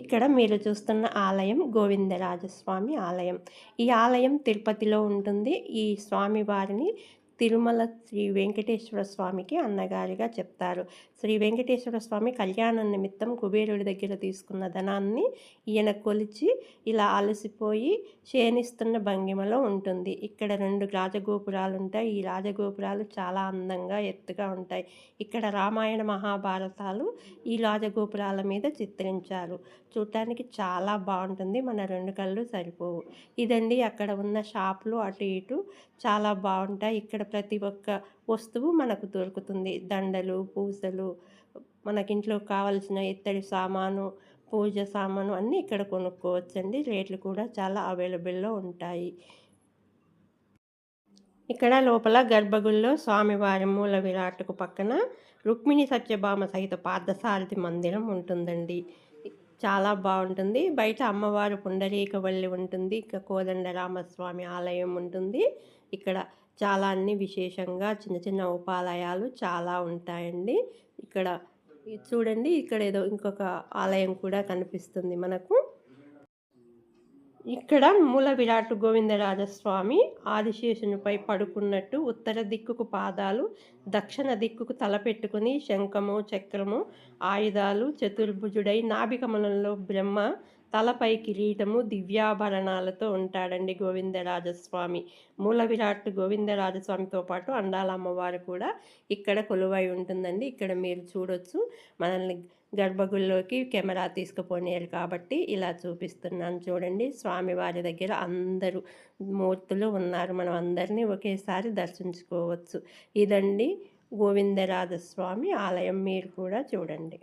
ఇక్కడ మీరు చూస్తున్న ఆలయం గోవిందరాజస్వామి ఆలయం. ఈ ఆలయం తిరుపతిలో ఉంటుంది. ఈ స్వామి వారిని తిరుమల శ్రీ వెంకటేశ్వర స్వామికి అన్నగారిగా చెప్తారు. శ్రీ వెంకటేశ్వర స్వామి కళ్యాణం నిమిత్తం కుబేరుడి దగ్గర తీసుకున్న ధనాన్ని ఈయన కొలిచి ఇలా అలసిపోయి క్షీణిస్తున్న భంగిమలో ఉంటుంది. ఇక్కడ రెండు రాజగోపురాలు ఉంటాయి ఈ రాజగోపురాలు చాలా అందంగా ఎత్తుగా ఉంటాయి. ఇక్కడ రామాయణ మహాభారతాలు ఈ రాజగోపురాల మీద చిత్రించారు. చూడటానికి చాలా బాగుంటుంది. మన రెండు కళ్ళు సరిపోవు. ఇదండి అక్కడ ఉన్న షాపులు అటు ఇటు చాలా బాగుంటాయి. ఇక్కడ ప్రతి ఒక్క వస్తువు మనకు దొరుకుతుంది. దండలు పూసలు మనకింట్లో కావలసిన ఇత్తడి సామాను పూజ సామాను అన్నీ ఇక్కడ కొనుక్కోవచ్చండి. రేట్లు కూడా చాలా అవైలబుల్లో ఉంటాయి. ఇక్కడ లోపల గర్భగుల్లో స్వామివారి మూల విరాట్కు పక్కన రుక్మిణి సత్యభామ సహిత పార్థసారథి మందిరం ఉంటుందండి. చాలా బాగుంటుంది బయట అమ్మవారు పుండరీకవల్లి ఉంటుంది. ఇక కోదండరామస్వామి ఆలయం ఉంటుంది. ఇక్కడ చాలా అన్ని విశేషంగా చిన్న చిన్న ఉపాలయాలు చాలా ఉంటాయండి. ఇక్కడ చూడండి ఇక్కడ ఏదో ఇంకొక ఆలయం కూడా కనిపిస్తుంది మనకు. ఇక్కడ మూల విరాట్ గోవిందరాజస్వామి ఆదిశేషునిపై పడుకున్నట్టు ఉత్తర దిక్కుకు పాదాలు దక్షిణ దిక్కుకు తలపెట్టుకుని శంఖము చక్రము ఆయుధాలు చతుర్భుజుడై నాభికమలంలో బ్రహ్మ తలపై కిరీటము దివ్యాభరణాలతో ఉంటాడండి గోవిందరాజస్వామి. మూల విరాట్ గోవిందరాజస్వామితో పాటు అండాల అమ్మవారు కూడా ఇక్కడ కొలువై ఉంటుందండి. ఇక్కడ మీరు చూడొచ్చు. మనల్ని గర్భగుడిలోకి కెమెరా తీసుకుపోయారు కాబట్టి ఇలా చూపిస్తున్నాను చూడండి. స్వామివారి దగ్గర అందరూ మూర్తులు ఉన్నారు. మనం అందరినీ ఒకేసారి దర్శించుకోవచ్చు. ఇదండి గోవిందరాజస్వామి ఆలయం. మీరు కూడా చూడండి.